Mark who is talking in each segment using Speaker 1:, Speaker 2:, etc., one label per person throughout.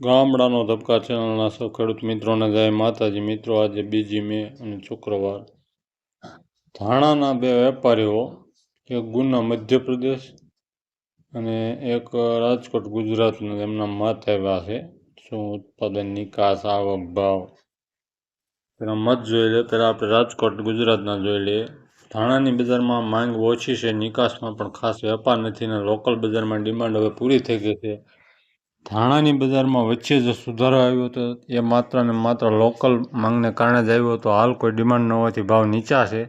Speaker 1: ગામડાનો ધબકા ચેનલના સૌ ખેડૂત મિત્રોને જય માતાજી. મિત્રો, આજે બીજી મે અને શુક્રવાર ધાણાના બે વેપારીઓ, એક ગુના મધ્યપ્રદેશ અને એક રાજકોટ ગુજરાતના, એમના મત છે. શું ઉત્પાદન, નિકાસ, આવક, ભાવ? પહેલાં મત જોઈ લે પહેલાં આપણે રાજકોટ ગુજરાતના જોઈ લઈએ. ધાણાની બજારમાં માંગ ઓછી છે, નિકાસમાં પણ ખાસ વેપાર નથી ને લોકલ બજારમાં ડિમાન્ડ હવે પૂરી થઈ ગઈ છે. ધાણાની બજારમાં વચ્ચે જે સુધારો આવ્યો હતો એ માત્ર ને માત્ર લોકલ માંગને કારણે જ આવ્યો હતો. હાલ કોઈ ડિમાન્ડ ન હોવાથી ભાવ નીચા છે.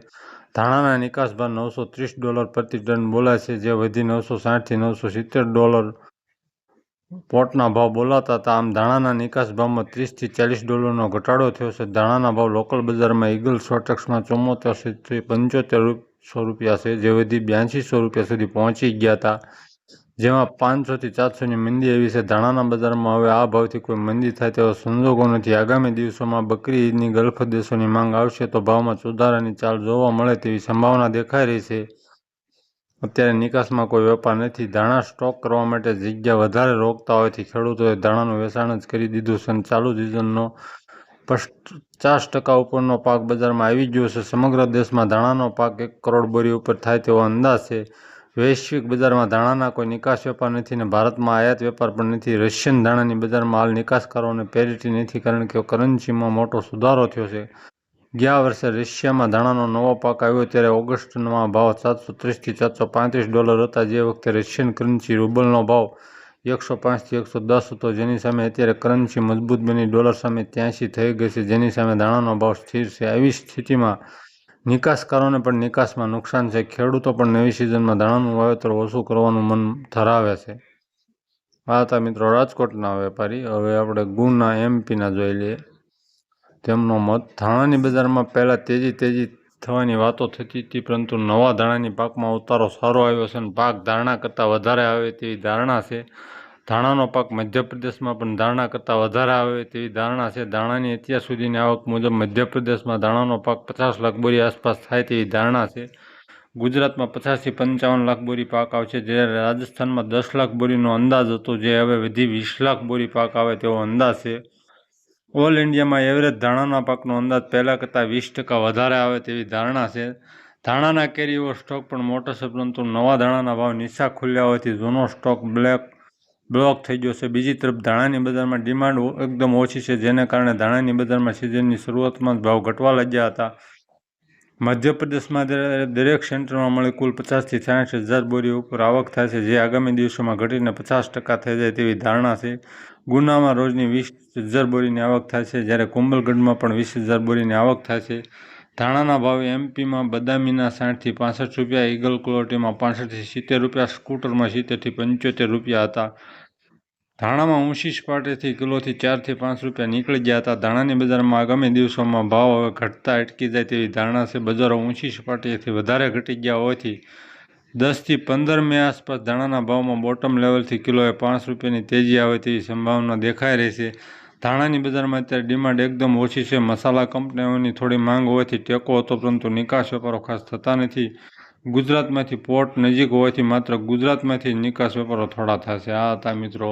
Speaker 1: ધાણાના નિકાસ ભાવ નવસો ત્રીસ ડોલર પ્રતિ ટન બોલાય છે. જે વધી નવસો સાઠથી નવસો સિત્તેર ડોલર પોટના ભાવ બોલાતા હતા. આમ ધાણાના નિકાસ ભાવમાં ત્રીસથી ચાલીસ ડોલરનો ઘટાડો થયો છે. ધાણાના ભાવ લોકલ બજારમાં ઈગલ ચોમોતેર ચુમ્મોતેરથી પંચોતેર સો રૂપિયા છે. જે વધી બ્યાસીસો રૂપિયા સુધી પહોંચી ગયા હતા. જેમાં પાંચસોથી ચારસોની મંદી આવી છે. ધાણાના બજારમાં હવે આ ભાવથી કોઈ મંદી થાય તેવા સંજોગો નથી. આગામી દિવસોમાં બકરી ઈદની ગલ્ફ દેશોની માંગ આવશે તો ભાવમાં સુધારાની ચાલ જોવા મળે તેવી સંભાવના દેખાઈ રહી છે. અત્યારે નિકાસમાં કોઈ વેપાર નથી. ધાણા સ્ટોક કરવા માટે જગ્યા વધારે રોકતા હોવાથી ખેડૂતોએ ધાણાનું વેચાણ જ કરી દીધું છે અને ચાલુ સિઝનનો પચાસ ટકા ઉપરનો પાક બજારમાં આવી ગયો છે. સમગ્ર દેશમાં ધાણાનો પાક એક કરોડ બોરી ઉપર થાય તેવો અંદાજ છે. વૈશ્વિક બજારમાં ધાણાના કોઈ નિકાસ વેપાર નથી ને ભારતમાં આયાત વેપાર પણ નથી. રશિયન ધાણાની બજારમાં હાલ નિકાસકારોને પેરિટી નથી કારણ કે કરન્સીમાં મોટો સુધારો થયો છે. ગયા વર્ષે રશિયામાં ધાણાનો નવો પાક આવ્યો ત્યારે ઓગસ્ટમાં ભાવ સાતસો ત્રીસથી ચારસો પાંત્રીસ ડોલર હતા. જે વખતે રશિયન કરન્સી રૂબલનો ભાવ એકસો પાંચથી એકસો દસ હતો. જેની સામે અત્યારે કરન્સી મજબૂત બની. ડોલર સામે ત્યાંસી થઈ ગઈ છે. જેની સામે ધાણાનો ભાવ સ્થિર છે. આવી સ્થિતિમાં નિકાસકારોને પણ નિકાસમાં નુકસાન છે. ખેડૂતો પણ નવી સિઝનમાં ધાણાનું વાવેતર ઓછું કરવાનું મન ધરાવે છે. આ મિત્રો રાજકોટના વેપારી. હવે આપણે ગુના એમપીના જોઈ લઈએ. તેમનો મત, ધાણાની બજારમાં પહેલાં તેજી તેજી થવાની વાતો થતી હતી, પરંતુ નવા ધાણાની પાકમાં ઉતારો સારો આવ્યો છે અને પાક ધારણા કરતાં વધારે આવે તેવી ધારણા છે. ધાણાનો પાક મધ્યપ્રદેશમાં પણ ધારણા કરતાં વધારે આવે તેવી ધારણા છે. ધાણાની અત્યાર સુધીની આવક મુજબ મધ્યપ્રદેશમાં ધાણાનો પાક પચાસ લાખ બોરી આસપાસ થાય તેવી ધારણા છે. ગુજરાતમાં પચાસથી પંચાવન લાખ બોરી પાક આવશે જ્યારે રાજસ્થાનમાં દસ લાખ બોરીનો અંદાજ હતો, જે હવે વધી વીસ લાખ બોરી પાક આવે તેવો અંદાજ છે. ઓલ ઇન્ડિયામાં એવરેજ ધાણાના પાકનો અંદાજ પહેલાં કરતાં વીસ ટકા વધારે આવે તેવી ધારણા છે. ધાણાના કેરીઓ સ્ટોક પણ મોટો છે, પરંતુ નવા ધાણાના ભાવ નીચા ખુલ્યા હોવાથી જૂનો સ્ટોક બ્લેક બ્લોક થઈ ગયો છે. બીજી તરફ ધાણાની બજારમાં ડિમાન્ડ એકદમ ઓછી છે, જેને કારણે ધાણાની બજારમાં સિઝનની શરૂઆતમાં જ ભાવ ઘટવા લાગ્યા હતા. મધ્યપ્રદેશમાં દરેક સેન્ટરમાં મળી કુલ પચાસથી સાઠ હજાર બોરી ઉપર આવક થાય છે, જે આગામી દિવસોમાં ઘટીને પચાસ ટકા થઈ જાય તેવી ધારણા છે. ગુનામાં રોજની વીસ હજાર બોરીની આવક થાય છે, જ્યારે કુંભલગઢમાં પણ વીસ હજાર બોરીની આવક થાય છે. ધાણાના ભાવ એમપીમાં બદામીના સાઠથી પાસઠ રૂપિયા, ઈગલ ક્વોલિટીમાં પાસઠથી સિત્તેર રૂપિયા, સ્કૂટરમાં સિત્તેરથી પંચોતેર રૂપિયા હતા. ધાણામાં ઊંચી સપાટેથી કિલોથી ચારથી પાંચ રૂપિયા નીકળી ગયા હતા. ધાણાની બજારમાં આગામી દિવસોમાં ભાવ હવે ઘટતા અટકી જાય તેવી ધારણા છે. બજારો ઊંચી સપાટીથી વધારે ઘટી ગયા હોવાથી દસથી પંદર મે આસપાસ ધાણાના ભાવમાં બોટમ લેવલથી કિલોએ પાંચ રૂપિયાની તેજી આવે તેવી સંભાવના દેખાઈ રહી છે. ધાણાની બજારમાં અત્યારે ડિમાન્ડ એકદમ ઓછી છે. મસાલા કંપનીઓની થોડી માંગ હોવાથી ટેકો હતો, પરંતુ નિકાસ વેપારો ખાસ થતા નથી. ગુજરાતમાંથી પોર્ટ નજીક હોવાથી માત્ર ગુજરાતમાંથી નિકાસ વેપારો થોડા થશે. આ હતા મિત્રો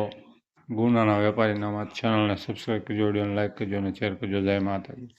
Speaker 1: ગુનાના વેપારીના ચેનલને સબસ્ક્રાઈબ કરજો, વિડીયોને લાઈક કરજો અને શેર કરજો. જય માતાજી.